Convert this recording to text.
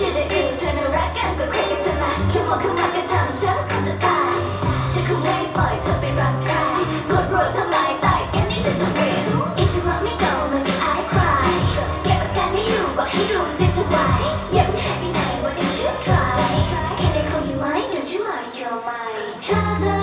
ชื่อได้อื่นเธอนรักกันกว่าใครกันเธอละแค่มองเข้ามาก็ทำฉันคงจะตายฉันคงไม่ปล่อยเธอไปรักใครกดรัวทำไมยตายแค่นี้ฉันจะเรียน If you let me go make I cry เก็บอาการไม่อยู่บอกให้รู้เธจะไหวอย่าเพิ่งหายไปไหนว่าเดี๋ยวฉัน try แค่ได้คงอยู่ไหมเดี๋ยวฉันมา you're mine